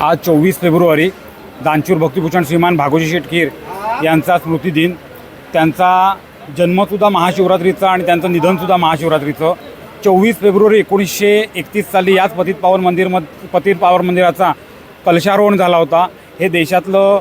आज चोवीस फेब्रुवारी दानशूर भक्तिभूषण श्रीमान भागोजी शेटकीर यांचा स्मृतिदिन. त्यांचा जन्मसुद्धा महाशिवरात्रीचा आणि त्यांचं निधनसुद्धा महाशिवरात्रीचं. चोवीस फेब्रुवारी एकोणीसशे एकतीस साली याच पतित पावन मंदिर मध पतित पावन मंदिराचा कलशारोहण झाला होता. हे देशातलं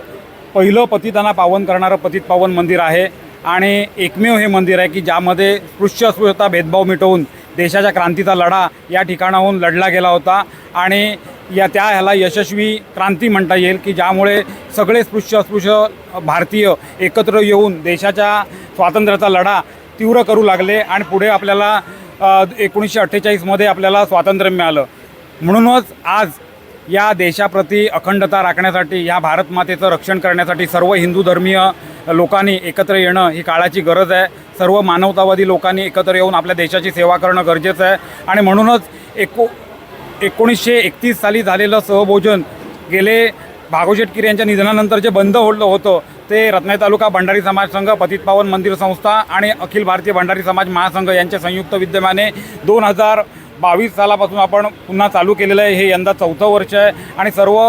पहिलं पतितांना पावन करणारं पतित पावन मंदिर आहे आणि एकमेव हे मंदिर आहे की ज्यामध्ये स्पृश्य अस्पृश्यता भेदभाव मिटवून देशाच्या क्रांतीचा लढा या ठिकाणाहून लढला गेला होता. आणि या त्या ह्याला यशस्वी क्रांती म्हणता येईल की ज्यामुळे सगळे स्पृश्य अस्पृश्य भारतीय एकत्र येऊन देशाच्या स्वातंत्र्याचा लढा तीव्र करू लागले आणि पुढे आपल्याला एकोणीसशे अठ्ठेचाळीसमध्ये आपल्याला स्वातंत्र्य मिळालं. म्हणूनच आज या देशाप्रती अखंडता राखण्यासाठी या भारत मातेचं रक्षण करण्यासाठी सर्व हिंदू धर्मीय लोकांनी एकत्र येणं ही काळाची गरज आहे. सर्व मानवतावादी लोकांनी एकत्र येऊन आपल्या देशाची सेवा करणं गरजेचं आहे. आणि म्हणूनच एको एकोणीसशे एकतीस साली झालेलं सहभोजन गेले भागोशेटकीर यांच्या निधनानंतर जे बंद होडलं होतं ते रत्नागिरी तालुका भंडारी समाज संघ पतित पावन मंदिर संस्था आणि अखिल भारतीय भंडारी समाज महासंघ यांच्या संयुक्त विद्यमाने दोन हजार बावीस सालापासून आपण पुन्हा चालू केलेलं आहे. हे यंदा चौथं वर्ष आहे आणि सर्व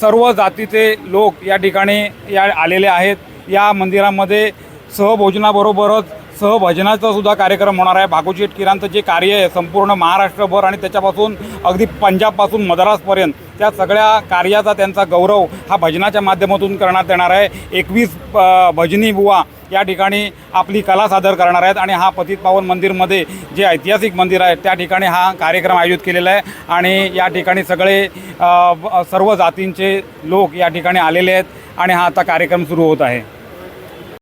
सर्व जातीचे लोक या ठिकाणी या आलेले आहेत. या मंदिरामध्ये सहभोजनाबरोबरच सहभजनाचा सुद्धा कार्यक्रम होणार आहे. भागोजी किरांचं जे कार्य आहे संपूर्ण महाराष्ट्रभर आणि त्याच्यापासून अगदी पंजाबपासून मद्रासपर्यंत त्या सगळ्या कार्याचा त्यांचा गौरव हा भजनाच्या माध्यमातून करण्यात येणार आहे. एकवीस भजनी बुवा या ठिकाणी आपली कला सादर करणार आहेत आणि हा पतित पावन मंदिरमध्ये जे ऐतिहासिक मंदिर आहे त्या ठिकाणी हा कार्यक्रम आयोजित केलेला आहे. आणि या ठिकाणी सगळे सर्व जातींचे लोक या ठिकाणी आलेले आहेत आणि हा आता कार्यक्रम सुरू होत आहे.